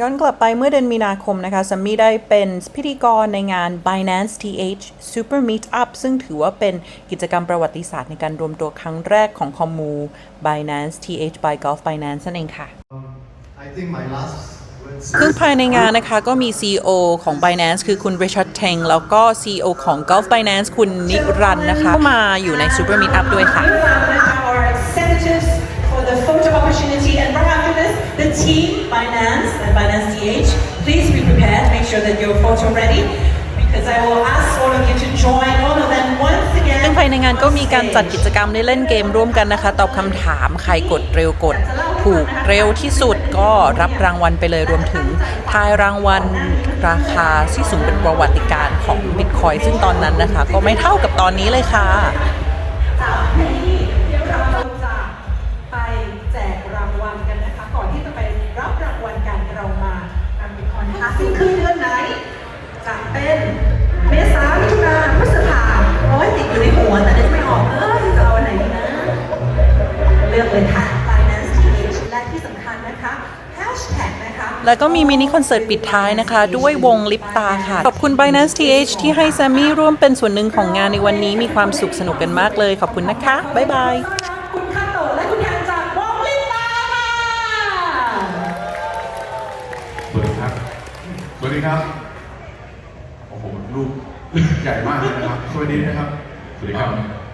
ย้อนกลับไปเมื่อเดือนมีนาคมนะคะซัมมี่ได้เป็นพิธีกรในงาน Binance TH Super Meetup ซึ่งถือว่าเป็นกิจกรรมประวัติศาสตร์ในการรวมตัวครั้งแรกของคอมมู Binance TH by Golf Binance นั่นเองค่ะ I think my last words ซึ่งภายในงานนะคะ ก็มี CEO ของ Binance คือคุณ Richard Teng แล้วก็ CEO ของ Golf Binance คุณนิรันดร์นะคะก็มาอยู่ใน Super Meetup ด้วยค่ะ this, the team, Binance and Binance DH, please be prepared. Make sure that your photo ready because I will ask all of you to join all of them once again. ซึ่งภายในงานก็มีการจัดกิจกรรมได้เล่นเกมร่วมกันนะคะ ตอบคำถามใครกดเร็วกดถูกเร็วที่สุดก็รับรางวัลไปเลยรวมถึงทายรางวัลราคาที่สูงเป็นประวัติการของ Bitcoin ซึ่งตอนนั้นนะคะ ก็ไม่เท่ากับตอนนี้เลยค่ะ ลือกเลยค่ะ Finance TH และที่สำคัญนะคะ Hashtag นะคะ แล้วก็มีมินิคอนเสิร์ตปิดท้ายนะคะ ด้วยวงลิปตาค่ะ ขอบคุณ Binance TH ที่ให้แซมมี่ร่วมเป็นส่วนหนึ่งของงานในวันนี้มีความสุขสนุกกันมากเลย ขอบคุณนะคะ บ๊ายบายต้อนรับคุณคาโตะและคุณแทนจากวงลิปตาค่ะสวัสดีครับสวัสดีครับโอ้โหรูปใหญ่มากเลยนะครับสวัสดีนะครับสวัสดีครับ